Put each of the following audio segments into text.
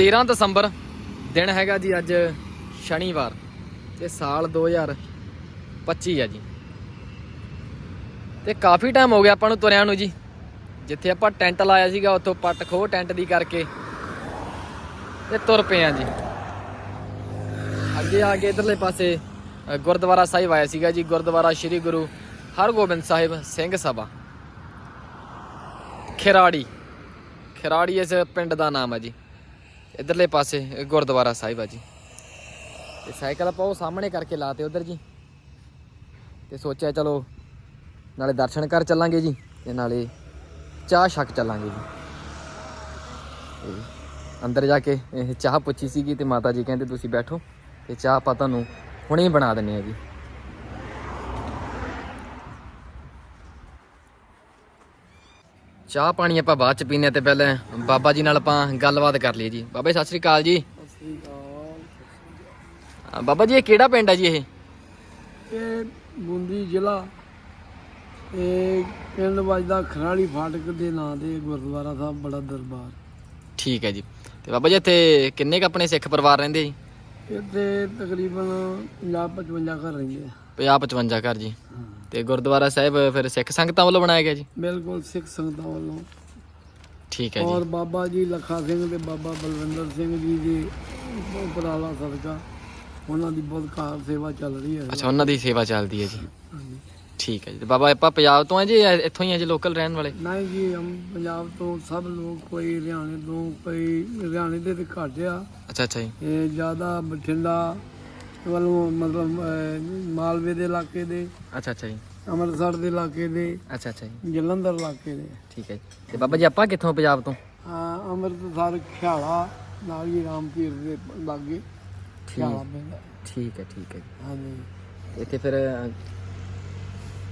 13 ਦਸੰਬਰ ਦਿਨ ਹੈਗਾ ਜੀ ਅੱਜ ਸ਼ਨੀਵਾਰ ਤੇ ਸਾਲ 2025 ਆ ਜੀ। ਤੇ ਕਾਫੀ ਟਾਈਮ ਹੋ ਗਿਆ ਆਪਾਂ ਨੂੰ ਤੁਰਿਆਂ ਨੂੰ ਜੀ। ਜਿੱਥੇ ਆਪਾਂ ਟੈਂਟ ਲਾਇਆ ਸੀਗਾ, ਉੱਥੋਂ ਪੱਟ ਖੋ ਟੈਂਟ ਦੀ ਕਰਕੇ ਤੇ ਤੁਰ ਪਏ ਆ ਜੀ। ਅੱਗੇ ਆ ਕੇ ਇਧਰਲੇ ਪਾਸੇ ਗੁਰਦੁਆਰਾ ਸਾਹਿਬ ਆਇਆ ਸੀਗਾ ਜੀ। ਗੁਰਦੁਆਰਾ ਸ੍ਰੀ ਗੁਰੂ ਹਰਗੋਬਿੰਦ ਸਾਹਿਬ ਸਿੰਘ ਸਭਾ। ਖਿਰਾੜੀ। ਖਿਰਾੜੀ ਇਸ ਪਿੰਡ ਦਾ ਨਾਮ ਹੈ ਜੀ। ਇਧਰਲੇ ਪਾਸੇ ਗੁਰਦੁਆਰਾ ਸਾਹਿਬ ਆ ਜੀ। ਤੇ ਸਾਈਕਲ ਆਪਾਂ ਉਹ ਸਾਹਮਣੇ ਕਰਕੇ ਲਾਤੇ ਉਧਰ ਜੀ। ਤੇ ਸੋਚਿਆ ਚਲੋ, ਨਾਲੇ ਦਰਸ਼ਨ ਕਰ ਚੱਲਾਂਗੇ ਜੀ, ਤੇ ਨਾਲੇ ਚਾਹ ਛੱਕ ਚੱਲਾਂਗੇ ਜੀ। ਅੰਦਰ ਜਾ ਕੇ ਇਹ ਚਾਹ ਪੁੱਛੀ ਸੀਗੀ ਤੇ ਮਾਤਾ ਜੀ ਕਹਿੰਦੇ ਤੁਸੀਂ ਬੈਠੋ, ਤੇ ਚਾਹ ਆਪਾਂ ਤੁਹਾਨੂੰ ਹੁਣੇ ਹੀ ਬਣਾ ਦਿੰਨੇ ਆ ਜੀ। ਚਾਹ ਪਾਣੀ ਆਪਾਂ ਬਾਅਦ ਚ ਪੀਨੇ ਤੇ ਪਹਿਲਾਂ ਬਾਬਾ ਜੀ ਨਾਲ ਆਪਾਂ ਗੱਲਬਾਤ ਕਰ ਲਈਏ ਜੀ। ਬਾਬਾ ਜੀ ਸਤਿ ਸ੍ਰੀ ਅਕਾਲ ਜੀ। ਬਾਬਾ ਜੀ ਇਹ ਕਿਹੜਾ ਪਿੰਡ ਹੈ ਜੀ ਇਹ? ਇਹ ਬੂੰਦੀ ਜ਼ਿਲ੍ਹਾ। ਇਹ ਪਿੰਡ ਵੱਜਦਾ ਖਰਾਲੀ ਫਾਟਕ ਦੇ ਨਾਂ ਦੇ ਗੁਰਦੁਆਰਾ ਸਾਹਿਬ ਬੜਾ ਦਰਬਾਰ। ਠੀਕ ਹੈ ਜੀ। ਤੇ ਬਾਬਾ ਜੀ ਇੱਥੇ ਕਿੰਨੇ ਕ ਆਪਣੇ ਸਿੱਖ ਪਰਿਵਾਰ ਰਹਿੰਦੇ ਜੀ? ਇੱਥੇ ਤਕਰੀਬਨ 50 55 ਘਰ ਰਹਿੰਦੇ ਆ। 50 55 ਘਰ ਜੀ। ਤੇ ਗੁਰਦੁਆਰਾ ਸਾਹਿਬ ਫਿਰ ਸਿੱਖ ਸੰਗਤਾਂ ਵੱਲੋਂ ਬਣਾਇਆ ਗਿਆ ਜੀ? ਬਿਲਕੁਲ ਸਿੱਖ ਸੰਗਤਾਂ ਵੱਲੋਂ। ਠੀਕ ਹੈ ਔਰ ਜੀ ਬਾਬਾ ਜੀ ਲੱਖਾ ਸਿੰਘ ਤੇ ਬਾਬਾ ਬਲਵਿੰਦਰ ਸਿੰਘ ਜੀ ਦੇ ਉਪਰਾਲਾ ਸਦਕਾ ਉਹਨਾਂ ਦੀ ਬਹੁਤ ਕਾਰ ਸੇਵਾ ਚੱਲ ਰਹੀ ਹੈ। ਅੱਛਾ ਉਹਨਾਂ ਦੀ ਸੇਵਾ ਚੱਲਦੀ ਹੈ ਜੀ। ਠੀਕ ਹੈ ਜੀ। ਤੇ ਬਾਬਾ ਆਪਾਂ ਪੰਜਾਬ ਤੋਂ ਆ ਜੀ ਜਾਂ ਇੱਥੋਂ ਹੀ ਆ ਜੀ ਲੋਕਲ ਰਹਿਣ ਵਾਲੇ? ਨਹੀਂ ਜੀ ਹਮ ਪੰਜਾਬ ਤੋਂ ਸਭ ਲੋਕ ਕੋਈ ਹਰਿਆਣੇ ਤੋਂ ਕੋਈ ਹਰਿਆਣੇ ਦੇ ਤੇ ਘੱਟ ਆ। ਅੱਛਾ ਅੱਛਾ ਜੀ। ਇਹ ਜ਼ਿਆਦਾ ਬਠਿੰਡਾ ਵੱਲੋਂ ਮਤਲਬ ਅਹ, ਮਾਲਵੇ ਦੇ ਇਲਾਕੇ ਦੇ ਅੱਛਾ ਅੱਛਾ ਜੀ। ਅੰਮ੍ਰਿਤਸਰ ਦੇ ਇਲਾਕੇ ਦੇ ਅੱਛਾ ਅੱਛਾ ਜੀ। ਜਲੰਧਰ ਇਲਾਕੇ ਦੇ। ਠੀਕ ਹੈ ਜੀ। ਤੇ ਬਾਬਾ ਜੀ ਆਪਾਂ ਕਿੱਥੋਂ ਪੰਜਾਬ ਤੋਂ? ਆ ਅੰਮ੍ਰਿਤਸਰ ਖਿਆਲਾ ਨਾਲ ਹੀ ਰਾਮਪੀਰ ਦੇ ਲਾਗੇ। ਖਿਆਲਾ ਪੈਂਦਾ ਠੀਕ ਹੈ ਠੀਕ ਹੈ ਜੀ। ਹਾਂਜੀ। ਇੱਥੇ ਫਿਰ ਅ,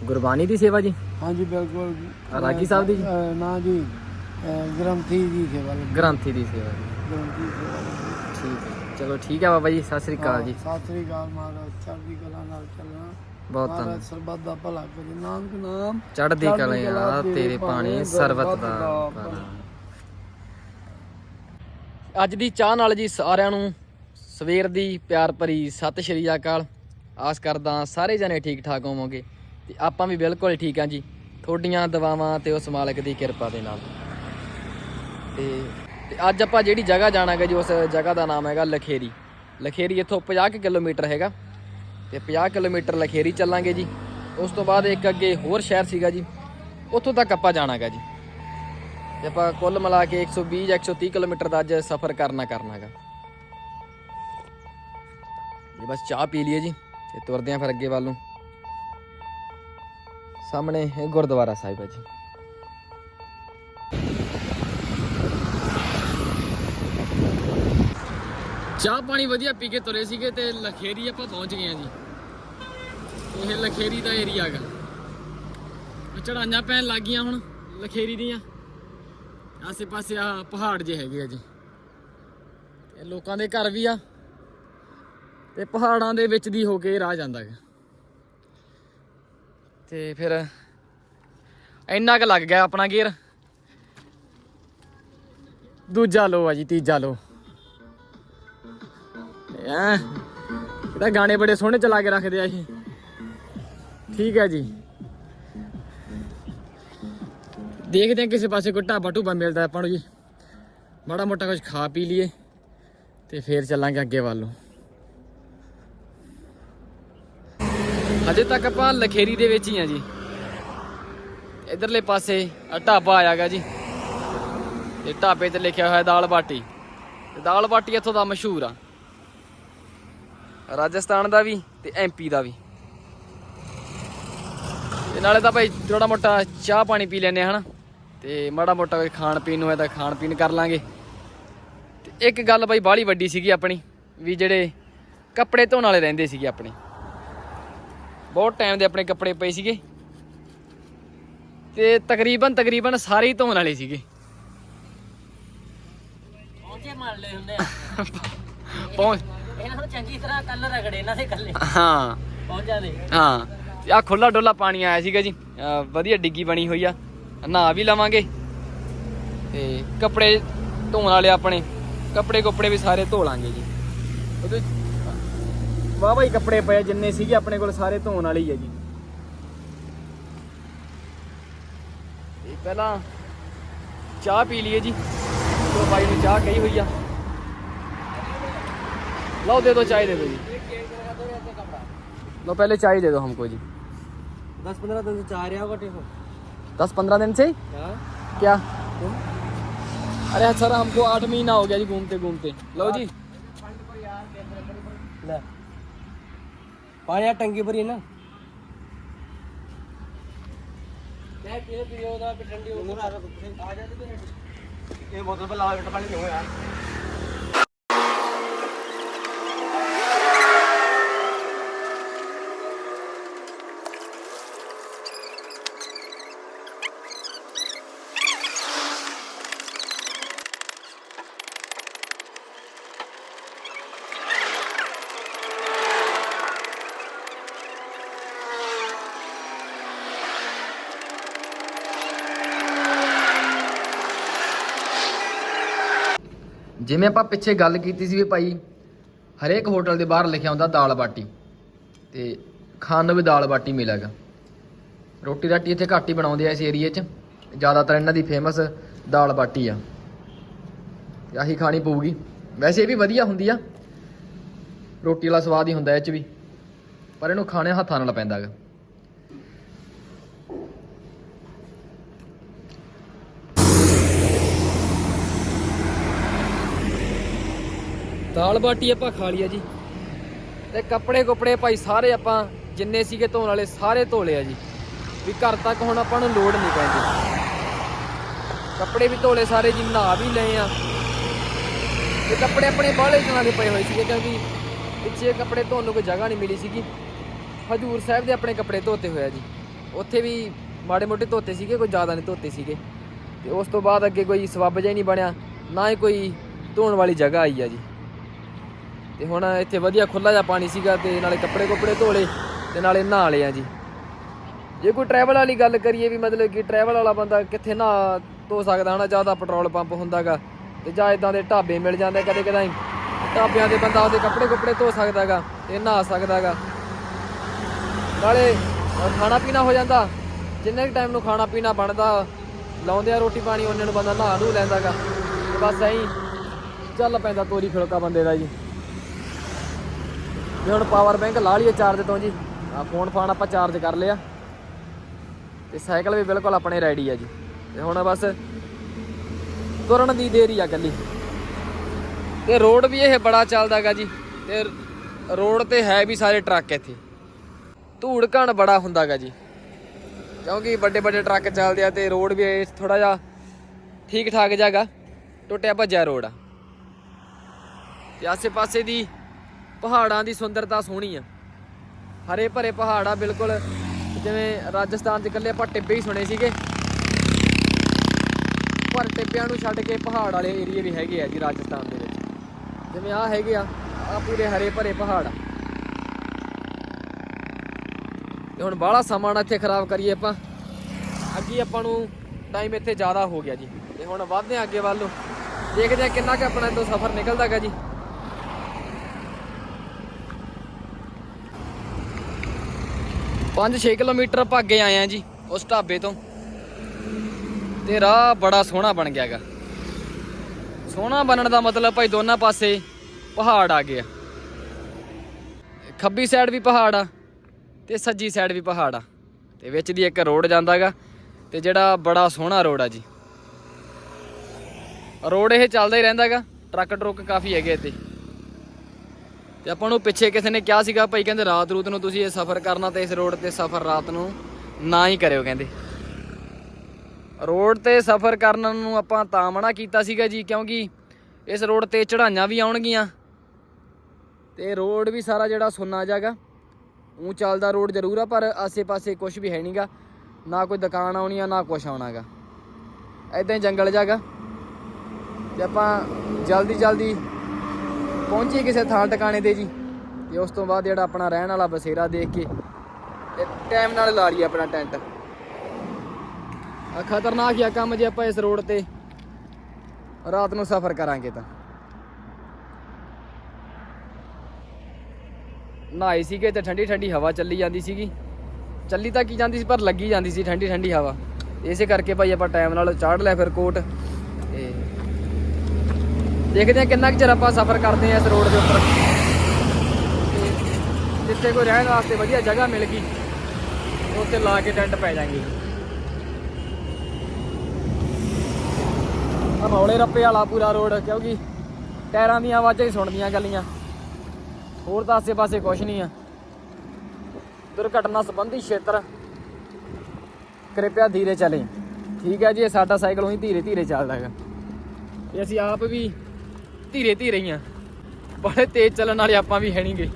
ਗੁਰਬਾਣੀ ਦੀ ਸੇਵਾ ਜੀ? ਹਾਂਜੀ ਬਿਲਕੁਲ। ਰਾਗੀ ਸਾਹਿਬ ਦੀ ਜੀ? ਅਹ, ਨਾ ਜੀ ਅਹ, ਗ੍ਰੰਥੀ ਜੀ ਸੇਵਾ ਲੱਗੀ। ਗ੍ਰੰਥੀ ਦੀ ਸੇਵਾ ਜੀ। ਗ੍ਰੰਥੀ ਸੇਵਾ ਲੱਗੀ। ਠੀਕ ਹੈ। ਚਲੋ ਠੀਕ ਹੈ ਬਾਬਾ ਜੀ ਸਤਿ ਸ੍ਰੀ ਅਕਾਲ ਜੀ। ਸਤਿ ਸ੍ਰੀ ਅਕਾਲ ਮਹਾਰਾਜ ਚੜ੍ਹਦੀ ਕਲਾ ਨਾਲ ਚੱਲਣਾ। ਬਹੁਤ ਧੰਨਵਾਦ ਸਰਬੱਤ ਦਾ ਭਲਾ ਕਰੇ ਨਾਨਕ ਨਾਮ ਚੜ੍ਹਦੀ ਕਲਾ ਤੇਰੇ ਪਾਣੀ ਸਰਬਤ ਦਾ। ਅੱਜ ਦੀ ਚਾਹ ਨਾਲ ਜੀ ਸਾਰਿਆਂ ਨੂੰ ਸਵੇਰ ਦੀ ਪਿਆਰ ਭਰੀ ਸਤਿ ਸ਼੍ਰੀ ਅਕਾਲ। ਆਸ ਕਰਦਾ ਸਾਰੇ ਜਣੇ ਠੀਕ ਠਾਕ ਹੋਵੋਗੇ ਤੇ ਆਪਾਂ ਵੀ ਬਿਲਕੁਲ ਠੀਕ ਹਾਂ ਜੀ। ਤੁਹਾਡੀਆਂ ਦੁਆਵਾਂ ਤੇ ਉਸ ਮਾਲਕ ਦੀ ਕਿਰਪਾ ਦੇ ਨਾਲ। ਤੇ ਤੇ ਅੱਜ ਆਪਾਂ ਜਿਹੜੀ ਜਗ੍ਹਾ ਜਾਣਾਗਾ ਜੀ, ਉਸ ਜਗ੍ਹਾ ਦਾ ਨਾਮ ਹੈਗਾ ਲਖੇਰੀ। ਲਖੇਰੀ ਇੱਥੋਂ 50 ਕੁ ਕਿਲੋਮੀਟਰ ਹੈਗਾ ਤੇ 50 ਕਿਲੋਮੀਟਰ ਲਖੇਰੀ ਚੱਲਾਂਗੇ ਜੀ। ਉਸ ਤੋਂ ਬਾਅਦ ਇੱਕ ਅੱਗੇ ਹੋਰ ਸ਼ਹਿਰ ਸੀਗਾ ਜੀ, ਉੱਥੋਂ ਤੱਕ ਆਪਾਂ ਜਾਣਾਗਾ ਜੀ। ਤੇ ਆਪਾਂ ਕੁੱਲ ਮਿਲਾ ਕੇ 120 ਜਾਂ 130 ਕਿਲੋਮੀਟਰ ਦਾ ਅੱਜ ਸਫ਼ਰ ਕਰਨਾ ਕਰਨਾਗਾ। ਇਹ ਬਸ ਚਾਹ ਪੀ ਲਈਏ ਜੀ ਤੇ ਤੁਰਦੇ ਆਂ ਫਿਰ ਅੱਗੇ ਵੱਲ ਨੂੰ। ਸਾਹਮਣੇ ਇਹ ਗੁਰਦੁਆਰਾ ਸਾਹਿਬ ਹੈ ਜੀ। ਚਾਹ ਪਾਣੀ ਵਧੀਆ ਪੀ ਕੇ ਤੁਰੇ ਸੀਗੇ ਤੇ ਲਖੇਰੀ ਆਪਾਂ ਪਹੁੰਚ ਗਏ ਆ ਜੀ। ਇਹ ਲਖੇਰੀ ਦਾ ਏਰੀਆ ਹੈਗਾ। ਚੜਾਈਆਂ ਪੈਣ ਲੱਗ ਗਈਆਂ ਹੁਣ ਲਖੇਰੀ ਦੀਆਂ। ਆਸੇ ਪਾਸੇ ਆ ਪਹਾੜ ਜੇ ਹੈਗੇ ਆ ਜੀ। ਤੇ ਲੋਕਾਂ ਦੇ ਘਰ ਵੀ ਆ। ਤੇ ਪਹਾੜਾਂ ਦੇ ਵਿੱਚ ਦੀ ਹੋ ਕੇ ਰਾਹ ਜਾਂਦਾ ਹੈ ਤੇ ਫਿਰ ਇੰਨਾ ਕੁ ਲੱਗ ਗਿਆ ਆਪਣਾ ਗੇਅਰ। ਦੂਜਾ ਲੋ ਆ ਜੀ, ਤੀਜਾ ਲੋ ਐ ਇਹਦਾ ਗਾਣੇ ਬੜੇ ਸੋਹਣੇ ਚਲਾ ਕੇ ਰੱਖਦੇ ਆ ਇਹ। ਠੀਕ ਹੈ ਜੀ। ਦੇਖਦੇ ਹਾਂ ਕਿਸੇ ਪਾਸੇ ਕੋਈ ਢਾਬਾ ਢੂਬਾ ਮਿਲਦਾ ਆਪਾਂ ਨੂੰ ਜੀ। ਮਾੜਾ ਮੋਟਾ ਕੁਝ ਖਾ ਪੀ ਲਈਏ ਤੇ ਫੇਰ ਚੱਲਾਂਗੇ ਅੱਗੇ ਵੱਲ ਨੂੰ। ਹਜੇ ਤੱਕ ਆਪਾਂ ਲਖੇਰੀ ਦੇ ਵਿੱਚ ਹੀ ਆ ਜੀ। ਇਧਰਲੇ ਪਾਸੇ ਆ ਢਾਬਾ ਆਇਆਗਾ ਜੀ। ਤੇ ਢਾਬੇ ਤੇ ਲਿਖਿਆ ਹੋਇਆ ਦਾਲ ਬਾਟੀ। ਦਾਲ ਬਾਟੀ ਇੱਥੋਂ ਦਾ ਮਸ਼ਹੂਰ ਆ। ਰਾਜਸਥਾਨ ਦਾ ਵੀ ਤੇ ਐਮਪੀ ਦਾ ਵੀ। ਤੇ ਨਾਲੇ ਤਾਂ ਭਾਈ ਥੋੜਾ ਮੋਟਾ ਚਾਹ ਪਾਣੀ ਪੀ ਲੈਨੇ ਹਨਾ। ਤੇ ਮਾੜਾ ਮੋਟਾ ਕੋਈ ਖਾਣ ਪੀਣ ਨੂੰ ਹੈ ਤਾਂ ਖਾਣ ਪੀਣ ਕਰ ਲਾਂਗੇ। ਤੇ ਇੱਕ ਗੱਲ ਬਾਈ ਬਾਹਲੀ ਵੱਡੀ ਸੀਗੀ ਆਪਣੀ ਵੀ ਜਿਹੜੇ ਕੱਪੜੇ ਧੋਣ ਵਾਲੇ ਰਹਿੰਦੇ ਸੀਗੇ ਆਪਣੇ। ਬਹੁਤ ਟਾਈਮ ਦੇ ਆਪਣੇ ਕੱਪੜੇ ਪਏ ਸੀਗੇ। ਤੇ ਤਕਰੀਬਨ ਤਕਰੀਬਨ ਸਾਰੇ ਹੀ ਧੋਣ ਵਾਲੇ ਸੀਗੇ। ਪਹੁੰਚੇ ਮੰਨ ਲਏ ਹੁੰਦੇ ਆ। ਪਹੁੰਚ ਇਹਨਾਂ ਨੂੰ ਚੰਗੀ ਤਰ੍ਹਾਂ ਕੱਲ ਰਗੜੇ ਇਹਨਾਂ ਦੇ ਕੱਲੇ। ਹਾਂ। ਪਹੁੰਚ ਜਾਂਦੇ ਹਾਂ। ਤੇ ਆ ਖੁੱਲਾ ਡੋਲਾ ਪਾਣੀ ਆਇਆ ਸੀਗਾ ਜੀ। ਅਹ ਵਧੀਆ ਡਿੱਗੀ ਬਣੀ ਹੋਈ ਆ। ਨਹਾ ਵੀ ਲਵਾਂਗੇ। ਤੇ ਕੱਪੜੇ ਧੋਣ ਵਾਲੇ ਆਪਣੇ। ਕੱਪੜੇ ਕੁੱਪੜੇ ਵੀ ਸਾਰੇ ਧੋ ਲਾਂਗੇ ਜੀ। ਉਹਦੇ ਵਾਹ ਹੀ ਕੱਪੜੇ ਪਏ ਆ, ਜਿੰਨੇ ਸੀਗੇ ਆਪਣੇ ਕੋਲ ਸਾਰੇ ਧੋਣ ਵਾਲੇ ਹੀ ਆ ਜੀ। ਤੇ ਪਹਿਲਾਂ ਚਾਹ ਪੀ ਲਈਏ ਜੀ। ਜੋ ਬਾਈ ਨੂੰ ਚਾਹ ਕਹੀ ਹੋਈ ਆ। लो दे दो चाय दे दो जी। लो पहले चाय दे दो हमको जी। दस पंद्रह दिन से चाय रहा होगा टिफ़िन। दस पंद्रह दिन से? हाँ। क्या? अरे अच्छा सर हमको आठ महीना हो गया जी घूमते घूमते। लो जी। पानी टंकी भरी ना। ये बोतल पर लाल पानी क्यों यार। ਜਿਵੇਂ ਆਪਾਂ ਪਿੱਛੇ ਗੱਲ ਕੀਤੀ ਸੀ ਵੀ ਭਾਈ ਹਰੇਕ ਹੋਟਲ ਦੇ ਬਾਹਰ ਲਿਖਿਆ ਹੁੰਦਾ ਦਾਲ ਬਾਟੀ ਤੇ ਖਾਣ ਨੂੰ ਵੀ ਦਾਲ ਬਾਟੀ ਮਿਲੇਗਾ ਰੋਟੀ ਰਾਟੀ ਇੱਥੇ ਘੱਟ ਹੀ ਬਣਾਉਂਦੇ ਆ ਇਸ ਏਰੀਏ 'ਚ। ਜ਼ਿਆਦਾਤਰ ਇਹਨਾਂ ਦੀ ਫੇਮਸ ਦਾਲ ਬਾਟੀ ਆ। ਆਹੀ ਖਾਣੀ ਪਊਗੀ। ਵੈਸੇ ਇਹ ਵੀ ਵਧੀਆ ਹੁੰਦੀ ਆ। ਰੋਟੀ ਵਾਲਾ ਸਵਾਦ ਹੀ ਹੁੰਦਾ ਇਹ 'ਚ ਵੀ। ਪਰ ਇਹਨੂੰ ਖਾਣੇ ਹੱਥਾਂ ਨਾਲ ਪੈਂਦਾ ਦਾਲ ਬਾਟੀ ਆਪਾਂ ਖਾ ਲਈ ਆ ਜੀ। ਤੇ ਕੱਪੜੇ ਕੁਪੜੇ ਭਾਈ ਸਾਰੇ ਆਪਾਂ ਜਿੰਨੇ ਸੀਗੇ ਧੋਣ ਵਾਲੇ ਸਾਰੇ ਧੋ ਲਏ ਆ ਜੀ। ਵੀ ਘਰ ਤੱਕ ਹੁਣ ਆਪਾਂ ਨੂੰ ਲੋੜ ਨਹੀਂ ਪੈਂਦੀ। ਕੱਪੜੇ ਵੀ ਧੋਲੇ ਸਾਰੇ ਜੀ, ਨਹਾ ਵੀ ਲਏ ਆ। ਤੇ ਕੱਪੜੇ ਆਪਣੇ ਬਾਹਲੇ ਦਿਨਾਂ ਦੇ ਪਏ ਹੋਏ ਸੀਗੇ ਕਿਉਂਕਿ ਪਿੱਛੇ ਕੱਪੜੇ ਧੋਣ ਨੂੰ ਕੋਈ ਜਗ੍ਹਾ ਨਹੀਂ ਮਿਲੀ ਸੀਗੀ। ਹਜੂਰ ਸਾਹਿਬ ਦੇ ਆਪਣੇ ਕੱਪੜੇ ਧੋਤੇ ਹੋਏ ਆ ਜੀ। ਉੱਥੇ ਵੀ ਮਾੜੇ ਮੋਟੇ ਧੋਤੇ ਸੀਗੇ, ਕੋਈ ਜ਼ਿਆਦਾ ਨਹੀਂ ਧੋਤੇ ਸੀਗੇ। ਤੇ ਉਸ ਤੋਂ ਬਾਅਦ ਅੱਗੇ ਕੋਈ ਸਵੱਬ ਜਿਹਾ ਨਹੀਂ ਬਣਿਆ, ਨਾ ਹੀ ਕੋਈ ਧੋਣ ਵਾਲੀ ਜਗ੍ਹਾ ਆਈ ਆ ਜੀ। ਤੇ ਹੁਣ ਇੱਥੇ ਵਧੀਆ ਖੁੱਲਾ ਜਿਹਾ ਪਾਣੀ ਸੀਗਾ ਤੇ ਨਾਲੇ ਕੱਪੜੇ ਕੁੱਪੜੇ ਧੋ ਲਏ ਤੇ ਨਾਲੇ ਨਹਾ ਲਏ ਆ ਜੀ। ਜੇ ਕੋਈ ਟਰੈਵਲ ਵਾਲੀ ਗੱਲ ਕਰੀਏ ਵੀ ਮਤਲਬ ਕਿ ਟਰੈਵਲ ਵਾਲਾ ਬੰਦਾ ਕਿੱਥੇ ਨਹਾ ਧੋ ਸਕਦਾ ਹਨਾ ਜ਼ਿਆਦਾ ਪੈਟਰੋਲ ਪੰਪ ਹੁੰਦਾਗਾ, ਤੇ ਜਾਂ ਇਦਾਂ ਦੇ ਢਾਬੇ ਮਿਲ ਜਾਂਦੇ ਕਦੇ ਕਦਾਈ। ਢਾਬਿਆਂ ਦੇ ਬੰਦਾ ਉਹਦੇ ਕੱਪੜੇ ਕੁੱਪੜੇ ਧੋ ਸਕਦਾਗਾ ਤੇ ਨਹਾ ਸਕਦਾਗਾ। ਨਾਲੇ ਖਾਣਾ ਪੀਣਾ ਹੋ ਜਾਂਦਾ, ਜਿੰਨੇ ਟਾਈਮ ਨੂੰ ਖਾਣਾ ਪੀਣਾ ਬਣਦਾ ਲਾਉਂਦੇ ਆ ਰੋਟੀ ਪਾਣੀ, ਉਹਨਾਂ ਨੂੰ ਬੰਦਾ ਨਹਾ ਨੂ ਲੈਂਦਾਗਾ। ਤੇ ਬਸ ਐਂ ਚੱਲ ਪੈਂਦਾ ਤੋਰੀ ਖਿਲਕਾ ਬੰਦੇ ਦਾ ਜੀ। ਤੇ ਹੁਣ ਪਾਵਰ ਬੈਂਕ ਲਾ ਲਈਏ ਚਾਰਜ ਤੋਂ ਜੀ। ਆ ਫੋਨ ਫਾਨ ਆਪਾਂ ਚਾਰਜ ਕਰ ਲਿਆ। ਤੇ ਸਾਈਕਲ ਵੀ ਬਿਲਕੁਲ ਆਪਣੇ ਰੈਡੀ ਆ ਜੀ। ਤੇ ਹੁਣ ਬਸ ਤੁਰਨ ਦੀ ਦੇਰੀ ਆ ਕੱਲੀ ਤੇ ਰੋਡ ਵੀ ਇਹ ਬੜਾ ਚੱਲਦਾਗਾ ਜੀ। ਤੇ ਰੋਡ ਤੇ ਹੈ ਵੀ ਸਾਰੇ ਟਰੱਕ ਇੱਥੇ। ਧੂੜ ਘਣ ਬੜਾ ਹੁੰਦਾਗਾ ਜੀ। ਕਿਉਂਕਿ ਵੱਡੇ ਵੱਡੇ ਟਰੱਕ ਚੱਲਦੇ ਆ ਤੇ ਰੋਡ ਵੀ ਥੋੜਾ ਜਿਹਾ ਠੀਕ ਠਾਕ ਜਾਗਾ। ਟੁੱਟਿਆ ਭੱਜਿਆ ਰੋਡ ਆ। ਤੇ ਆਸੇ ਪਾਸੇ ਦੀ ਪਹਾੜਾਂ ਦੀ ਸੁੰਦਰਤਾ ਸੋਹਣੀ ਆ। ਹਰੇ ਭਰੇ ਪਹਾੜ ਆ, ਬਿਲਕੁਲ। ਜਿਵੇਂ ਰਾਜਸਥਾਨ 'ਚ ਇਕੱਲੇ ਆਪਾਂ ਟਿੱਬੇ ਹੀ ਸੁਣੇ ਸੀਗੇ। ਪਰ ਟਿੱਬਿਆਂ ਨੂੰ ਛੱਡ ਕੇ ਪਹਾੜ ਵਾਲੇ ਏਰੀਏ ਵੀ ਹੈਗੇ ਆ ਜੀ ਰਾਜਸਥਾਨ ਦੇ ਵਿੱਚ। ਜਿਵੇਂ ਆ ਹੈਗੇ ਆ ਆ ਪੂਰੇ ਹਰੇ ਭਰੇ ਪਹਾੜ। ਆ ਤੇ ਹੁਣ ਬਾਹਲਾ ਸਮਾਂ ਨਾ ਇੱਥੇ ਖਰਾਬ ਕਰੀਏ ਆਪਾਂ। ਅੱਗੇ ਆਪਾਂ ਨੂੰ ਟਾਈਮ ਇੱਥੇ ਜ਼ਿਆਦਾ ਹੋ ਗਿਆ ਜੀ। ਤੇ ਹੁਣ ਵੱਧਦੇ ਆ ਅੱਗੇ ਵੱਲ ਦੇਖਦੇ ਆ ਕਿੰਨਾ ਕੁ ਆਪਣਾ ਇੱਥੋਂ ਸਫ਼ਰ ਨਿਕਲਦਾਗਾ ਜੀ। ਪੰਜ 6 ਕਿਲੋਮੀਟਰ ਆਪਾਂ ਅੱਗੇ ਆਏ ਆ ਜੀ, ਉਸ ਢਾਬੇ ਤੋਂ। ਤੇ ਰਾਹ ਬੜਾ ਸੋਹਣਾ ਬਣ ਗਿਆਗਾ ਸੋਹਣਾ ਬਣਨ ਦਾ ਮਤਲਬ ਭਾਈ ਦੋਨਾਂ ਪਾਸੇ ਪਹਾੜ ਆ ਗਏ ਆ। ਖੱਬੀ ਸਾਈਡ ਵੀ ਪਹਾੜ ਆ ਤੇ ਸੱਜੀ ਸਾਈਡ ਵੀ ਪਹਾੜ ਆ। ਤੇ ਵਿੱਚ ਦੀ ਇੱਕ ਰੋਡ ਜਾਂਦਾਗਾ ਤੇ ਜਿਹੜਾ ਬੜਾ ਸੋਹਣਾ ਰੋਡ ਆ ਜੀ। ਰੋਡ ਇਹ ਚੱਲਦਾ ਹੀ ਰਹਿੰਦਾਗਾ ਟਰੱਕ ਟਰੁੱਕ ਕਾਫੀ ਹੈਗੇ ਇੱਥੇ। ਤੇ ਆਪਾਂ ਨੂੰ ਪਿੱਛੇ ਕਿਸੇ ਨੇ ਕਿਹਾ ਸੀਗਾ, ਭਾਈ ਕਹਿੰਦੇ ਰਾਤ ਰੂਤ ਨੂੰ ਤੁਸੀਂ ਇਹ ਸਫ਼ਰ ਕਰਨਾ ਤੇ ਇਸ ਰੋਡ ਤੇ ਸਫ਼ਰ ਰਾਤ ਨੂੰ ਨਾ ਹੀ ਕਰਿਓ ਕਹਿੰਦੇ। ਰੋਡ ਤੇ ਸਫ਼ਰ ਕਰਨ ਨੂੰ ਆਪਾਂ ਤਾਂ ਮਨਾ ਕੀਤਾ ਸੀਗਾ ਜੀ, ਕਿਉਂਕਿ ਇਸ ਰੋਡ ਤੇ ਚੜਾਈਆਂ ਵੀ ਆਉਣਗੀਆਂ ਤੇ ਰੋਡ ਵੀ ਸਾਰਾ ਜਿਹੜਾ ਸੁੰਨਾ ਜਾਗਾ। ਉਹ ਚੱਲਦਾ ਰੋਡ ਜ਼ਰੂਰ ਆ, ਪਰ ਆਸੇ-ਪਾਸੇ ਕੁਝ ਵੀ ਹੈ ਨਹੀਂਗਾ ਨਾ ਕੋਈ ਦੁਕਾਨ ਆਉਣੀ ਆ, ਨਾ ਕੁਝ ਆਉਣਾਗਾ ਐਦਾਂ ਹੀ ਜੰਗਲ ਜਾਗਾ। ਤੇ ਆਪਾਂ ਜਲਦੀ ਜਲਦੀ ਪਹੁੰਚੀ ਕਿਸੇ ਥਾਂ ਟਿਕਾਣੇ ਤੇ ਜੀ। ਤੇ ਉਸ ਤੋਂ ਬਾਅਦ ਜਿਹੜਾ ਆਪਣਾ ਰਹਿਣ ਵਾਲਾ ਬਸੇਰਾ ਦੇਖ ਕੇ ਤੇ ਟਾਈਮ ਨਾਲ ਲਾ ਲਈ ਆਪਣਾ ਟੈਂਟ ਆ ਖਤਰਨਾਕ ਆ ਕੰਮ ਜੇ ਆਪਾਂ ਇਸ ਰੋਡ ਤੇ ਰਾਤ ਨੂੰ ਸਫ਼ਰ ਕਰਾਂਗੇ ਤਾਂ। ਨਹਾਏ ਸੀਗੇ ਤੇ ਠੰਡੀ ਠੰਡੀ ਹਵਾ ਚੱਲੀ ਜਾਂਦੀ ਸੀਗੀ। ਚੱਲੀ ਤਾਂ ਕੀ ਜਾਂਦੀ ਸੀ, ਪਰ ਲੱਗੀ ਜਾਂਦੀ ਸੀ ਠੰਡੀ ਠੰਡੀ ਹਵਾ। ਇਸੇ ਕਰਕੇ ਭਾਈ ਆਪਾਂ ਟਾਈਮ ਨਾਲ ਚਾੜ ਲਿਆ ਫਿਰ ਕੋਟ। ਦੇਖਦੇ ਆ ਕਿੰਨਾ ਕੁ ਚਿਰ ਆਪਾਂ ਸਫ਼ਰ ਕਰਦੇ ਆ ਇਸ ਰੋਡ ਦੇ ਉੱਪਰ। ਤੇ ਜਿੱਥੇ ਕੋਈ ਰਹਿਣ ਵਾਸਤੇ ਵਧੀਆ ਜਗ੍ਹਾ ਮਿਲ ਗਈ, ਉੱਥੇ ਲਾ ਕੇ ਟੈਂਟ ਪੈ ਜਾਾਂਗੇ। ਆ ਹੌਲੇ ਰੱਪੇ ਵਾਲਾ ਪੂਰਾ ਰੋਡ ਕਿਉਂਕਿ ਟਾਇਰਾਂ ਦੀਆਂ ਆਵਾਜ਼ਾਂ ਹੀ ਸੁਣਦੀਆਂ ਗੱਲੀਆਂ। ਹੋਰ ਤਾਂ ਆਸੇ-ਪਾਸੇ ਕੁਝ ਨਹੀਂ ਆ। ਦੁਰਘਟਨਾ ਸੰਬੰਧੀ ਖੇਤਰ ਕਿਰਪਾ ਧੀਰੇ ਚਲੇ। ਠੀਕ ਹੈ ਜੀ, ਇਹ ਸਾਡਾ ਸਾਈਕਲ ਉਹੀ ਧੀਰੇ ਧੀਰੇ ਚੱਲਦਾ ਹੈਗਾ। ਇਹ ਅਸੀਂ ਆਪ ਵੀ ਧੀਰੇ ਧੀਰੇ ਹੀ ਆ। ਬੜੇ ਤੇਜ਼ ਚੱਲਣ ਵਾਲੇ ਆਪਾਂ ਵੀ ਹੈ ਨਹੀਂਗੇ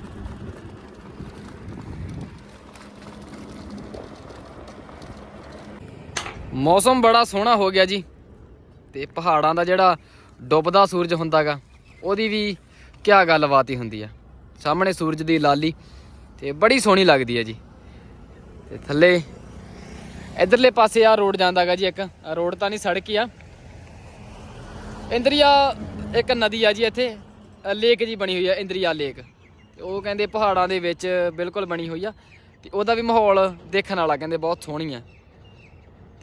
ਮੌਸਮ ਬੜਾ ਸੋਹਣਾ ਹੋ ਗਿਆ ਜੀ। ਤੇ ਪਹਾੜਾਂ ਦਾ ਜਿਹੜਾ ਡੁੱਬਦਾ ਸੂਰਜ ਹੁੰਦਾਗਾ, ਉਹਦੀ ਵੀ ਕਿਆ ਗੱਲਬਾਤ ਹੀ ਹੁੰਦੀ ਆ। ਸਾਹਮਣੇ ਸੂਰਜ ਦੀ ਲਾਲੀ ਤੇ ਬੜੀ ਸੋਹਣੀ ਲੱਗਦੀ ਹੈ ਜੀ। ਤੇ ਥੱਲੇ ਇਧਰਲੇ ਪਾਸੇ ਆ ਰੋਡ ਜਾਂਦਾਗਾ ਜੀ ਇੱਕ। ਰੋਡ ਤਾਂ ਨਹੀਂ ਸੜਕ ਹੀ ਆ। ਇੰਦਰੀਆ ਇੱਕ ਨਦੀ ਆ ਜੀ ਇੱਥੇ ਲੇਕ ਜੀ ਬਣੀ ਹੋਈ ਆ, ਇੰਦਰੀਆ ਲੇਕ। ਤੇ ਉਹ ਕਹਿੰਦੇ ਪਹਾੜਾਂ ਦੇ ਵਿੱਚ ਬਿਲਕੁਲ ਬਣੀ ਹੋਈ ਆ। ਤੇ ਉਹਦਾ ਵੀ ਮਾਹੌਲ ਦੇਖਣ ਵਾਲਾ ਕਹਿੰਦੇ ਬਹੁਤ ਸੋਹਣੀ ਆ।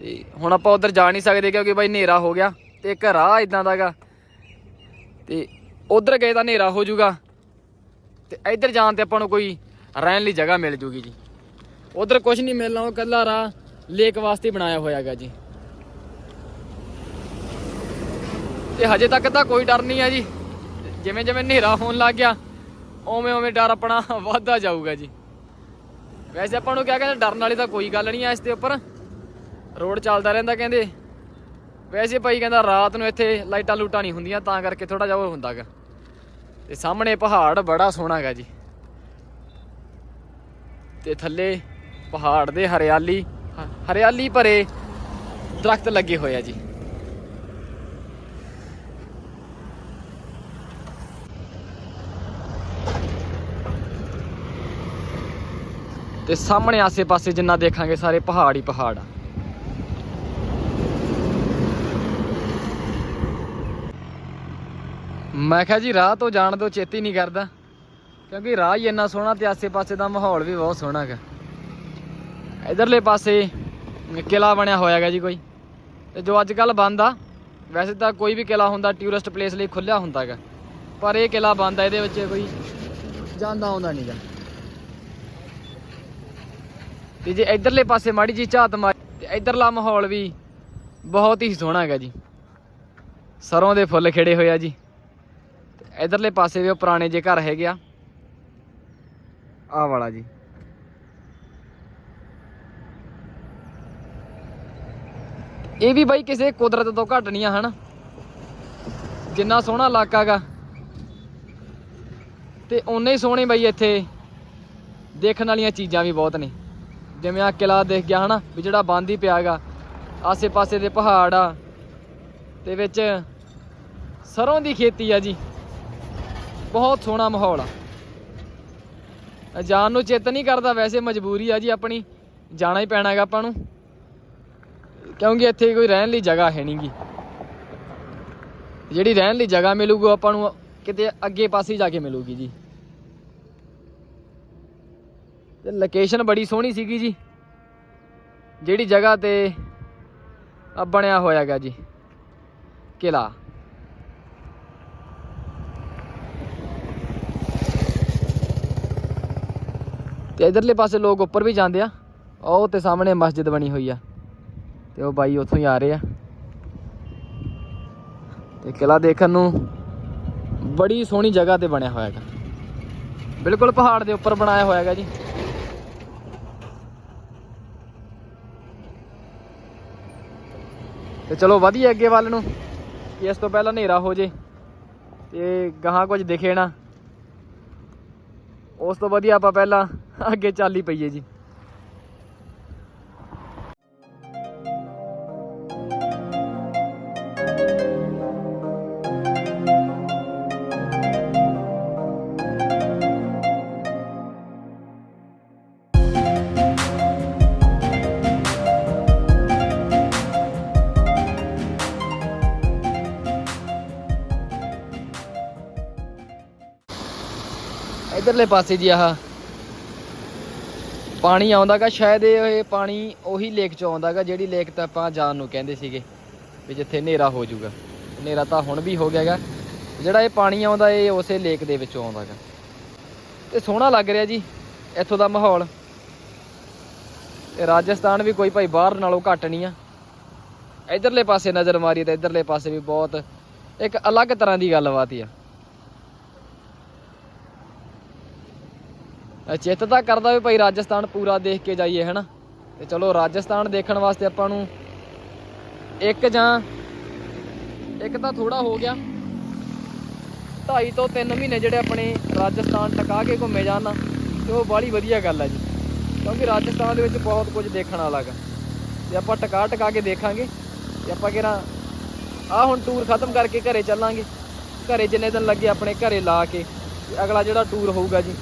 ਤੇ ਹੁਣ ਆਪਾਂ ਉਧਰ ਜਾ ਨਹੀਂ ਸਕਦੇ ਕਿਉਂਕਿ ਬਾਈ ਹਨੇਰਾ ਹੋ ਗਿਆ ਤੇ ਇੱਕ ਰਾਹ ਇਦਾਂ ਦਾਗਾ ਤੇ ਉਧਰ ਗਏ ਤਾਂ ਹਨੇਰਾ ਹੋ ਜਾਊਗਾ ਤੇ ਇੱਧਰ ਜਾਣ ਤੇ ਆਪਾਂ ਨੂੰ ਕੋਈ ਰਹਿਣ ਲਈ ਜਗ੍ਹਾ ਮਿਲ ਜੂਗੀ ਜੀ। ਉਧਰ ਕੁਝ ਨਹੀਂ ਮਿਲਣਾ, ਉਹ ਕੱਲਾ ਰਾਹ ਲੇਕ ਵਾਸਤੇ ਹੀ ਬਣਾਇਆ ਹੋਇਆਗਾ ਜੀ। ਤੇ ਹਜੇ ਤੱਕ ਤਾਂ ਕੋਈ ਡਰ ਨਹੀਂ ਹੈ ਜੀ। ਜਿਵੇਂ ਜਿਵੇਂ ਹਨੇਰਾ ਹੋਣ ਲੱਗ ਗਿਆ ਓਵੇਂ ਓਵੇਂ ਡਰ ਆਪਣਾ ਵੱਧਦਾ ਜਾਊਗਾ ਜੀ। ਵੈਸੇ ਆਪਾਂ ਨੂੰ ਕਿਹਾ ਕਹਿੰਦੇ, ਡਰਨ ਵਾਲੀ ਤਾਂ ਕੋਈ ਗੱਲ ਨਹੀਂ ਐ ਇਸ ਦੇ ਉੱਪਰ। ਰੋਡ ਚੱਲਦਾ ਰਹਿੰਦਾ ਕਹਿੰਦੇ। ਵੈਸੇ ਭਾਈ ਕਹਿੰਦਾ ਰਾਤ ਨੂੰ ਇੱਥੇ ਲਾਈਟਾਂ ਲੂਟਾਂ ਨਹੀਂ ਹੁੰਦੀਆਂ, ਤਾਂ ਕਰਕੇ ਥੋੜਾ ਜਿਹਾ ਉਹ ਹੁੰਦਾਗਾ। ਤੇ ਸਾਹਮਣੇ ਪਹਾੜ ਬੜਾ ਸੋਹਣਾ ਹੈਗਾ ਜੀ। ਤੇ ਥੱਲੇ ਪਹਾੜ ਦੇ ਹਰਿਆਲੀ, ਹ- ਹਰਿਆਲੀ ਭਰੇ ਦਰਖਤ ਲੱਗੇ ਹੋਏ ਆ ਜੀ। ਤੇ ਸਾਹਮਣੇ ਆਸੇ-ਪਾਸੇ ਜਿੰਨਾ ਦੇਖਾਂਗੇ ਸਾਰੇ ਪਹਾੜ ਹੀ ਪਹਾੜ ਆ। ਮੈਂ ਕਿਹਾ ਜੀ, ਰਾਹ ਤੋਂ ਜਾਣ ਤੋਂ ਚੇਤੀ ਨਹੀਂ ਕਰਦਾ, ਕਿਉਂਕਿ ਰਾਹ ਹੀ ਇੰਨਾ ਸੋਹਣਾ ਤੇ ਆਸੇ-ਪਾਸੇ ਦਾ ਮਾਹੌਲ ਵੀ ਬਹੁਤ ਸੋਹਣਾ ਹੈਗਾ। ਇਧਰਲੇ ਪਾਸੇ ਕਿਲਾ ਬਣਿਆ ਹੋਇਆ ਹੈਗਾ ਜੀ ਕੋਈ, ਤੇ ਜੋ ਅੱਜ ਕੱਲ ਬੰਦ ਆ, ਵੈਸੇ ਤਾਂ ਕੋਈ ਵੀ ਕਿਲਾ ਹੁੰਦਾ ਟੂਰਿਸਟ ਪਲੇਸ ਲਈ ਖੁੱਲਿਆ ਹੁੰਦਾ ਹੈਗਾ, ਪਰ ਇਹ ਕਿਲਾ ਬੰਦ ਆ, ਇਹਦੇ ਵਿੱਚ ਕੋਈ ਜਾਂਦਾ ਆਉਂਦਾ ਨਹੀਂਗਾ ਤੇ ਜੇ ਇਧਰਲੇ ਪਾਸੇ ਮਾੜੀ ਜੀ ਝਾਤ ਮਾਰੀ ਤੇ ਇਧਰਲਾ ਮਾਹੌਲ ਵੀ ਬਹੁਤ ਹੀ ਸੋਹਣਾ ਹੈਗਾ ਜੀ। ਸਰੋਂ ਦੇ ਫੁੱਲ ਖਿੜੇ ਹੋਏ ਆ ਜੀ। ਤੇ ਇਧਰਲੇ ਪਾਸੇ ਵੀ ਉਹ ਪੁਰਾਣੇ ਜੇ ਘਰ ਹੈਗੇ ਆ। ਆਹ ਵਾਲਾ ਜੀ। ਇਹ ਵੀ ਬਾਈ ਕਿਸੇ ਕੁਦਰਤ ਤੋਂ ਘੱਟ ਨਹੀਂ ਆ, ਹਨ? ਜਿੰਨਾ ਸੋਹਣਾ ਇਲਾਕਾ ਗਾ ਤੇ ਓਨੇ ਹੀ ਸੋਹਣੇ ਬਾਈ ਇੱਥੇ ਦੇਖਣ ਵਾਲੀਆਂ ਚੀਜ਼ਾਂ ਵੀ ਬਹੁਤ ਨੇ। ਜਿਵੇਂ ਆ ਕਿਲਾ ਦੇਖ ਗਿਆ ਹਨਾ, ਵੀ ਜਿਹੜਾ ਬੰਦ ਹੀ ਪਿਆਗਾ ਆਸੇ-ਪਾਸੇ ਦੇ ਪਹਾੜ ਆ, ਤੇ ਵਿੱਚ ਸਰੋਂ ਦੀ ਖੇਤੀ ਆ ਜੀ। ਬਹੁਤ ਸੋਹਣਾ ਮਾਹੌਲ ਆ। ਜਾਣ ਨੂੰ ਚਿੱਤ ਨਹੀਂ ਕਰਦਾ ਵੈਸੇ ਮਜਬੂਰੀ ਆ ਜੀ ਆਪਣੀ, ਜਾਣਾ ਹੀ ਪੈਣਾ ਹੈਗਾ ਆਪਾਂ ਨੂੰ। ਕਿਉਂਕਿ ਇੱਥੇ ਕੋਈ ਰਹਿਣ ਲਈ ਜਗ੍ਹਾ ਹੈ ਨਹੀਂਗੀ ਜਿਹੜੀ ਰਹਿਣ ਲਈ ਜਗ੍ਹਾ ਮਿਲੂਗੀ ਆਪਾਂ ਨੂੰ ਕਿਤੇ ਅੱਗੇ ਪਾਸੇ ਜਾ ਕੇ ਮਿਲੂਗੀ ਜੀ। ਤੇ ਲੋਕੇਸ਼ਨ ਬੜੀ ਸੋਹਣੀ ਸੀਗੀ ਜੀ। ਜਿਹੜੀ ਜਗ੍ਹਾ ਤੇ ਆ ਬਣਿਆ ਹੋਇਆ ਹੈਗਾ ਜੀ। ਕਿਲਾ ਤੇ ਇਧਰਲੇ ਪਾਸੇ ਲੋਕ ਉੱਪਰ ਵੀ ਜਾਂਦੇ ਆ। ਉਹ ਤੇ ਸਾਹਮਣੇ ਮਸਜਿਦ ਬਣੀ ਹੋਈ ਆ। ਤੇ ਉਹ ਬਾਈ ਉੱਥੋਂ ਹੀ ਆ ਰਹੇ ਆ। ਤੇ ਕਿਲਾ ਦੇਖਣ ਨੂੰ ਬੜੀ ਸੋਹਣੀ ਜਗ੍ਹਾ ਤੇ ਬਣਿਆ ਹੋਇਆ ਹੈਗਾ। ਬਿਲਕੁਲ ਪਹਾੜ ਦੇ ਉੱਪਰ ਬਣਾਇਆ ਹੋਇਆ ਹੈਗਾ ਜੀ। ਤੇ ਚਲੋ ਵਧੀਆ ਅੱਗੇ ਵੱਲ ਨੂੰ ਕਿ ਇਸ ਤੋਂ ਪਹਿਲਾਂ ਹਨੇਰਾ ਹੋ ਜੇ, ਤੇ ਗਾਹਾਂ ਕੁਝ ਦਿਖੇ ਨਾ। ਉਸ ਤੋਂ ਵਧੀਆ ਆਪਾਂ ਪਹਿਲਾਂ ਅੱਗੇ ਚੱਲ ਹੀ ਪਈਏ ਜੀ। ਪਾਸੇ ਜੀ ਆਹ। ਪਾਣੀ ਆਉਂਦਾਗਾ, ਸ਼ਾਇਦ ਇਹ ਪਾਣੀ ਉਹੀ ਲੇਕ ਚੋਂ ਆਉਂਦਾਗਾ, ਜਿਹੜੀ ਲੇਕ ਤਾਂ ਆਪਾਂ ਜਾਣ ਨੂੰ ਕਹਿੰਦੇ ਸੀਗੇ, ਵੀ ਜਿੱਥੇ ਹਨੇਰਾ ਹੋ ਜਾਊਗਾ। ਹਨੇਰਾ ਤਾਂ ਹੁਣ ਵੀ ਹੋ ਗਿਆਗਾ। ਜਿਹੜਾ ਇਹ ਪਾਣੀ ਆਉਂਦਾ, ਇਹ ਉਸੇ ਲੇਕ ਦੇ ਵਿੱਚੋਂ ਆਉਂਦਾਗਾ। ਤੇ ਸੋਹਣਾ ਲੱਗ ਰਿਹਾ ਜੀ, ਇੱਥੋਂ ਦਾ ਮਾਹੌਲ। ਤੇ ਰਾਜਸਥਾਨ ਵੀ ਕੋਈ ਭਾਈ ਬਾਹਰ ਨਾਲੋਂ ਘੱਟ ਨਹੀਂ ਆ। ਇਧਰਲੇ ਪਾਸੇ ਨਜ਼ਰ ਮਾਰੀ ਤਾਂ ਇਧਰਲੇ ਪਾਸੇ ਵੀ ਬਹੁਤ ਇੱਕ ਅਲੱਗ ਤਰ੍ਹਾਂ ਦੀ ਗੱਲਬਾਤ ਹੀ ਆ। ਚਿੱਤ ਤਾਂ ਕਰਦਾ ਵੀ ਭਾਈ ਰਾਜਸਥਾਨ ਪੂਰਾ ਦੇਖ ਕੇ ਜਾਈਏ, ਹਨਾ? ਤੇ ਚਲੋ, ਰਾਜਸਥਾਨ ਦੇਖਣ ਵਾਸਤੇ ਆਪਾਂ ਨੂੰ ਇੱਕ ਜਾਂ ਇੱਕ ਤਾਂ ਥੋੜਾ ਹੋ ਗਿਆ। ਢਾਈ ਤੋਂ 3 ਮਹੀਨੇ ਜਿਹੜੇ ਆਪਣੇ ਰਾਜਸਥਾਨ ਟਕਾ ਕੇ ਘੁੰਮੇ ਜਾਣ ਨਾ, ਤੇ ਉਹ ਬਾਹਲੀ ਵਧੀਆ ਗੱਲ ਹੈ ਜੀ। ਕਿਉਂਕਿ ਰਾਜਸਥਾਨ ਦੇ ਵਿੱਚ ਬਹੁਤ ਕੁਝ ਦੇਖਣ ਵਾਲਾ ਗਾ ਤੇ ਆਪਾਂ ਟਕਾ ਟਕਾ ਕੇ ਦੇਖਾਂਗੇ। ਤੇ ਆਪਾਂ ਕਿਹੜਾ ਆ ਹੁਣ ਟੂਰ ਖਤਮ ਕਰਕੇ ਘਰੇ ਚੱਲਾਂਗੇ। ਘਰੇ ਜਿੰਨੇ ਦਿਨ ਲੱਗੇ ਆਪਣੇ ਘਰੇ ਲਾ ਕੇ, ਤੇ ਅਗਲਾ ਜਿਹੜਾ ਟੂਰ ਹੋਊਗਾ ਜੀ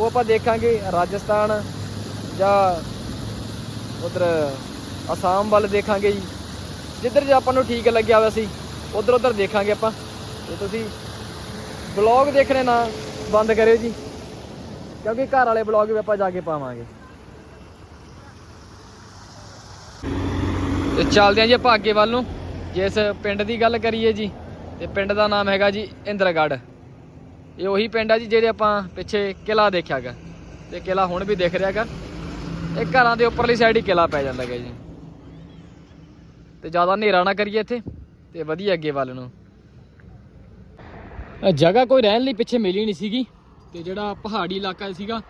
ਉਹ ਆਪਾਂ ਦੇਖਾਂਗੇ ਰਾਜਸਥਾਨ ਜਾਂ ਉਧਰ ਅਸਾਮ ਵੱਲ ਦੇਖਾਂਗੇ ਜੀ। ਜਿੱਧਰ ਜੇ ਆਪਾਂ ਨੂੰ ਠੀਕ ਲੱਗਿਆ ਹੋਇਆ ਸੀ, ਉਧਰ ਉਧਰ ਦੇਖਾਂਗੇ ਆਪਾਂ। ਤੇ ਤੁਸੀਂ ਬਲੌਗ ਦੇਖਣੇ ਨਾ, ਬੰਦ ਕਰਿਓ ਜੀ। ਕਿਉਂਕਿ ਘਰ ਵਾਲੇ ਬਲੌਗ ਵੀ ਆਪਾਂ ਜਾ ਕੇ ਪਾਵਾਂਗੇ। ਤੇ ਚੱਲਦੇ ਆਂ ਜੀ ਆਪਾਂ ਅੱਗੇ ਵੱਲ ਨੂੰ। ਜੇ ਇਸ ਪਿੰਡ ਦੀ ਗੱਲ ਕਰੀਏ ਜੀ, ਤੇ ਪਿੰਡ ਦਾ ਨਾਮ ਹੈਗਾ ਜੀ ਇੰਦਰਗੜ੍ਹ। ਇਹ ਉਹੀ ਪਿੰਡ ਆ ਜੀ ਜਿਹੜੇ ਆਪਾਂ ਪਿੱਛੇ ਕਿਲਾ ਦੇਖਿਆਗਾ ਤੇ ਕਿਲਾ ਹੁਣ ਵੀ ਦਿਖ ਰਿਹਾਗਾ ਇਹ ਘਰਾਂ ਦੇ ਉੱਪਰਲੀ ਸਾਈਡ ਹੀ ਕਿਲਾ ਪੈ ਜਾਂਦਾ ਹੈਗਾ ਜੀ। ਤੇ ਜ਼ਿਆਦਾ ਹਨੇਰਾ ਨਾ ਕਰੀਏ ਇੱਥੇ, ਤੇ ਵਧੀਆ ਅੱਗੇ ਵੱਲ ਨੂੰ। ਜਗ੍ਹਾ ਕੋਈ ਰਹਿਣ ਲਈ ਪਿੱਛੇ ਮਿਲੀ ਨਹੀਂ ਸੀਗੀ, ਤੇ ਜਿਹੜਾ ਪਹਾੜੀ ਇਲਾਕਾ ਸੀਗਾ,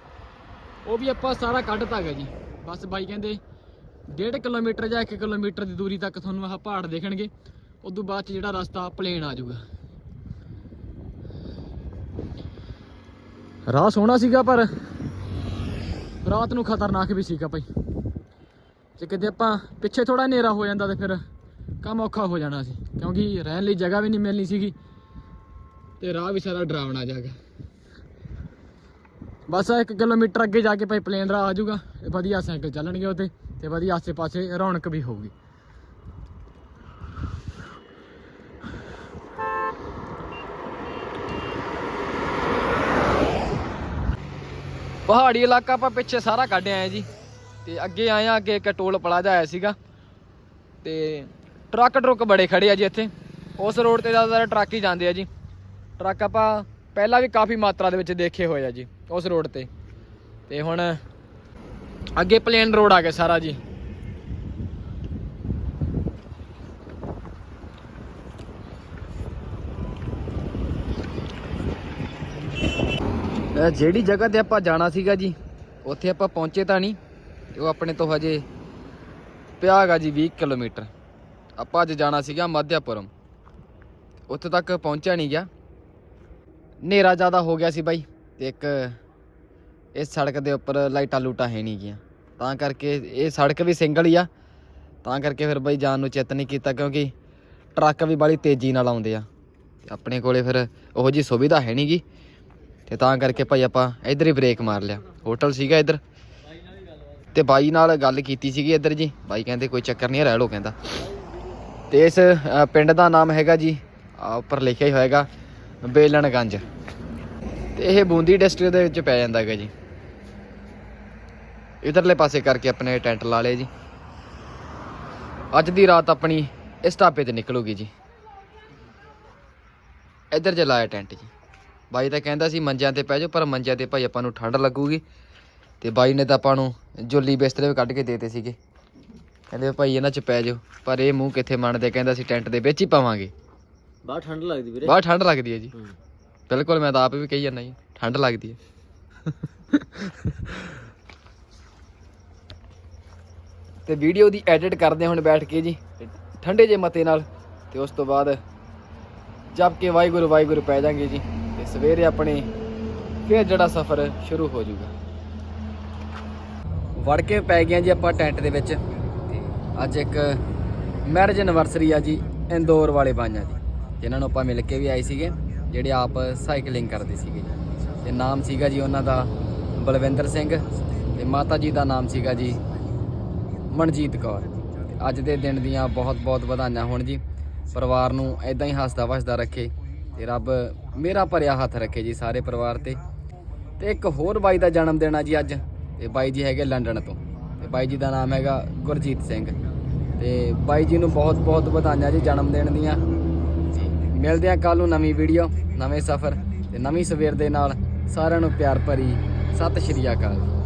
ਉਹ ਵੀ ਆਪਾਂ ਸਾਰਾ ਕੱਢਤਾ ਹੈਗਾ ਜੀ। ਬਸ ਬਾਈ ਕਹਿੰਦੇ 1.5 ਕਿਲੋਮੀਟਰ ਜਾਂ 1 ਕਿਲੋਮੀਟਰ ਦੀ ਦੂਰੀ ਤੱਕ ਤੁਹਾਨੂੰ ਆਹ ਪਹਾੜ ਦੇਖਣਗੇ, ਉਦੋਂ ਬਾਅਦ ਚ ਜਿਹੜਾ ਰਸਤਾ ਪਲੇਨ ਆ ਜਾਊਗਾ। ਰਾਹ ਸੋਹਣਾ ਸੀਗਾ, ਪਰ ਰਾਤ ਨੂੰ ਖਤਰਨਾਕ ਵੀ ਸੀਗਾ ਭਾਈ। ਜੇ ਕਿਤੇ ਆਪਾਂ ਪਿੱਛੇ ਥੋੜਾ ਹਨੇਰਾ ਹੋ ਜਾਂਦਾ ਤੇ ਫਿਰ ਕੰਮ ਔਖਾ ਹੋ ਜਾਣਾ ਸੀ, ਕਿਉਂਕਿ ਰਹਿਣ ਲਈ ਜਗ੍ਹਾ ਵੀ ਨਹੀਂ ਮਿਲਣੀ ਸੀਗੀ ਤੇ ਰਾਹ ਵੀ ਸਾਰਾ ਡਰਾਵਣਾ ਜਾਗਾ ਬਸ 1 ਕਿਲੋਮੀਟਰ ਅੱਗੇ ਜਾ ਕੇ ਭਾਈ ਪਲੇਨ ਰਾਹ ਆ ਜਾਊਗਾ ਵਧੀਆ ਸਾਈਕਲ ਚੱਲਣਗੇ ਉੱਤੇ ਤੇ ਵਧੀਆ ਆਸੇ ਪਾਸੇ ਰੌਣਕ ਵੀ ਹੋਊਗੀ। ਪਹਾੜੀ ਇਲਾਕਾ ਆਪਾਂ ਪਿੱਛੇ ਸਾਰਾ ਕੱਢ ਆਏ ਜੀ। ਤੇ ਅੱਗੇ ਆਏ ਆ, ਅੱਗੇ ਇੱਕ ਟੋਲ ਪਲਾਜ਼ਾ ਆਇਆ ਸੀਗਾ। ਤੇ ਟਰੱਕ ਟਰੁੱਕ ਬੜੇ ਖੜੇ ਆ ਜੀ ਇੱਥੇ। ਉਸ ਰੋਡ ਤੇ ਜ਼ਿਆਦਾਤਰ ਟਰੱਕ ਹੀ ਜਾਂਦੇ ਆ ਜੀ। ਟਰੱਕ ਆਪਾਂ ਪਹਿਲਾਂ ਵੀ ਕਾਫੀ ਮਾਤਰਾ ਦੇ ਵਿੱਚ ਦੇਖੇ ਹੋਏ ਆ ਜੀ, ਉਸ ਰੋਡ ਤੇ। ਤੇ ਹੁਣ ਅੱਗੇ ਪਲੇਨ ਰੋਡ ਆ ਗਿਆ ਸਾਰਾ ਜੀ। ਜਿਹੜੀ ਜਗ੍ਹਾ ਤੇ ਆਪਾਂ ਜਾਣਾ ਸੀਗਾ ਜੀ, ਉੱਥੇ ਆਪਾਂ ਪਹੁੰਚੇ ਤਾਂ ਨਹੀਂ ਉਹ ਆਪਣੇ ਤੋਂ ਹਜੇ ਪਿਆ ਹੈਗਾ ਜੀ 20 ਕਿਲੋਮੀਟਰ। ਆਪਾਂ ਅੱਜ ਜਾਣਾ ਸੀਗਾ ਮੱਧਿਆਪੁਰਮ। ਉੱਥੇ ਤੱਕ ਪਹੁੰਚਿਆ ਨਹੀਂ ਗਿਆ। ਹਨੇਰਾ ਜ਼ਿਆਦਾ ਹੋ ਗਿਆ ਸੀ ਬਾਈ, ਤੇ ਇੱਕ ਇਸ ਸੜਕ ਦੇ ਉੱਪਰ ਲਾਈਟਾਂ ਲੂਟਾਂ ਹੈ ਨਹੀਂ ਗੀਆਂ ਤਾਂ ਕਰਕੇ ਇਹ ਸੜਕ ਵੀ ਸਿੰਗਲ ਹੀ ਆ। ਤਾਂ ਕਰਕੇ ਫਿਰ ਬਾਈ ਜਾਣ ਨੂੰ ਚਿੱਤ ਨਹੀਂ ਕੀਤਾ, ਕਿਉਂਕਿ ਟਰੱਕ ਵੀ ਬੜੀ ਤੇਜ਼ੀ ਨਾਲ ਆਉਂਦੇ ਆ। ਆਪਣੇ ਕੋਲੇ ਫਿਰ ਉਹੋ ਜੀ ਸੁਵਿਧਾ ਹੈ ਨਹੀਂਗੀ ਤੇ ਤਾਂ ਕਰਕੇ ਭਾਈ ਆਪਾਂ ਇੱਧਰ ਹੀ ਬ੍ਰੇਕ ਮਾਰ ਲਿਆ। ਹੋਟਲ ਸੀਗਾ ਇੱਧਰ। ਤੇ ਬਾਈ ਨਾਲ ਗੱਲ ਕੀਤੀ ਸੀਗੀ ਇੱਧਰ ਜੀ। ਬਾਈ ਕਹਿੰਦੇ ਕੋਈ ਚੱਕਰ ਨਹੀਂ, ਰਹਿ ਲੋ ਕਹਿੰਦਾ। ਤੇ ਇਸ ਪਿੰਡ ਦਾ ਨਾਮ ਹੈਗਾ ਜੀ ਉੱਪਰ ਲਿਖਿਆ ਹੀ ਹੋਏਗਾ, ਬੇਲਣਗੰਜ। ਤੇ ਇਹ ਬੂੰਦੀ ਡਿਸਟ੍ਰਿਕਟ ਦੇ ਵਿੱਚ ਪੈ ਜਾਂਦਾ ਹੈਗਾ ਜੀ। ਇਧਰਲੇ ਪਾਸੇ ਕਰਕੇ ਆਪਣੇ ਟੈਂਟ ਲਾ ਲਏ ਜੀ। ਅੱਜ ਦੀ ਰਾਤ ਆਪਣੀ ਇਸ ਢਾਬੇ ਤੇ ਨਿਕਲੂਗੀ ਜੀ। ਇੱਧਰ ਜੇ ਟੈਂਟ ਜੀ। ਬਾਈ ਤਾਂ ਕਹਿੰਦਾ ਸੀ ਮੰਜਿਆਂ ਤੇ ਪੈ ਜਾਓ ਪਰ ਮੰਜਿਆਂ ਤੇ ਭਾਈ ਆਪਾਂ ਨੂੰ ਠੰਡ ਲੱਗੂਗੀ। ਤੇ ਬਾਈ ਨੇ ਤਾਂ ਆਪਾਂ ਨੂੰ ਜੋਲੀ ਬਿਸਤਰੇ ਵੀ ਕੱਢ ਕੇ ਦੇਤੇ ਸੀਗੇ। ਕਹਿੰਦੇ ਭਾਈ ਇਹਨਾਂ 'ਚ ਪੈ ਜਾਓ ਪਰ ਇਹ ਮੂੰਹ ਕਿੱਥੇ ਮੰਨਦੇ? ਕਹਿੰਦਾ ਸੀ ਟੈਂਟ ਦੇ ਵਿੱਚ ਹੀ ਪਾਵਾਂਗੇ। ਬਾਹਰ ਠੰਡ ਲੱਗਦੀ ਵੀਰੇ। ਬਾਹਰ ਠੰਡ ਲੱਗਦੀ ਹੈ ਜੀ। ਬਿਲਕੁਲ ਮੈਂ ਤਾਂ ਆਪ ਵੀ ਕਹੀ ਜਾਂਦਾ ਜੀ ਠੰਡ ਲੱਗਦੀ ਹੈ। ਤੇ ਵੀਡੀਓ ਦੀ ਐਡਿਟ ਕਰਦੇ ਹੁਣ ਬੈਠ ਕੇ ਜੀ ਠੰਡੇ ਜੇ ਮਤੇ ਨਾਲ। ਤੇ ਉਸ ਤੋਂ ਬਾਅਦ ਜਪ ਕੇ ਵਾਹਿਗੁਰੂ ਵਾਹਿਗੁਰੂ ਪੈ ਜਾਾਂਗੇ ਜੀ। ਸਵੇਰੇ ਆਪਣੇ ਫਿਰ ਜਿਹੜਾ ਸਫ਼ਰ ਸ਼ੁਰੂ ਹੋ ਜਾਊਗਾ। ਵੜ ਕੇ ਪੈ ਗਿਆ ਜੀ ਆਪਾਂ ਟੈਂਟ ਦੇ ਵਿੱਚ ਤੇ ਅੱਜ ਇੱਕ ਮੈਰਿਜ ਐਨਵਰਸਰੀ ਆ ਜੀ ਇੰਦੌਰ ਵਾਲੇ ਬਾਈਆਂ ਦੀ, ਜਿਨ੍ਹਾਂ ਨੂੰ ਆਪਾਂ ਮਿਲ ਕੇ ਵੀ ਆਏ ਸੀਗੇ, ਜਿਹੜੇ ਆਪ ਸਾਈਕਲਿੰਗ ਕਰਦੇ ਸੀਗੇ ਤੇ ਨਾਮ ਸੀਗਾ ਜੀ ਉਹਨਾਂ ਦਾ ਬਲਵਿੰਦਰ ਸਿੰਘ ਤੇ ਮਾਤਾ ਜੀ ਦਾ ਨਾਮ ਸੀਗਾ ਜੀ ਮਨਜੀਤ ਕੌਰ। ਤੇ ਅੱਜ ਦੇ ਦਿਨ ਦੀਆਂ ਬਹੁਤ-ਬਹੁਤ ਵਧਾਈਆਂ ਹੋਣ ਜੀ। ਪਰਿਵਾਰ ਨੂੰ ਐਦਾਂ ਹੀ ਹੱਸਦਾ ਵਸਦਾ ਰੱਖੇ। ਤੇ ਰੱਬ ਮੇਰਾ ਭਰਿਆ ਹੱਥ ਰੱਖੇ ਜੀ ਸਾਰੇ ਪਰਿਵਾਰ ਤੇ। ਤੇ ਇੱਕ ਹੋਰ ਬਾਈ ਦਾ ਜਨਮ ਦਿਨ ਆ ਜੀ ਅੱਜ। ਤੇ ਬਾਈ ਜੀ ਹੈਗੇ ਲੰਡਨ ਤੋਂ। ਤੇ ਬਾਈ ਜੀ ਦਾ ਨਾਮ ਹੈਗਾ ਗੁਰਜੀਤ ਸਿੰਘ। ਤੇ ਬਾਈ ਜੀ ਨੂੰ ਬਹੁਤ ਬਹੁਤ ਵਧਾਈਆਂ ਜੀ ਜਨਮ ਦਿਨ ਦੀਆਂ। ਜੀ, ਮਿਲਦੇ ਆ ਕੱਲ ਨੂੰ ਨਵੀਂ ਵੀਡੀਓ, ਨਵੇਂ ਸਫ਼ਰ ਤੇ ਨਵੀਂ ਸਵੇਰ ਦੇ ਨਾਲ। ਸਾਰਿਆਂ ਨੂੰ ਪਿਆਰ ਭਰੀ। ਸਤਿ ਸ਼੍ਰੀ ਅਕਾਲ।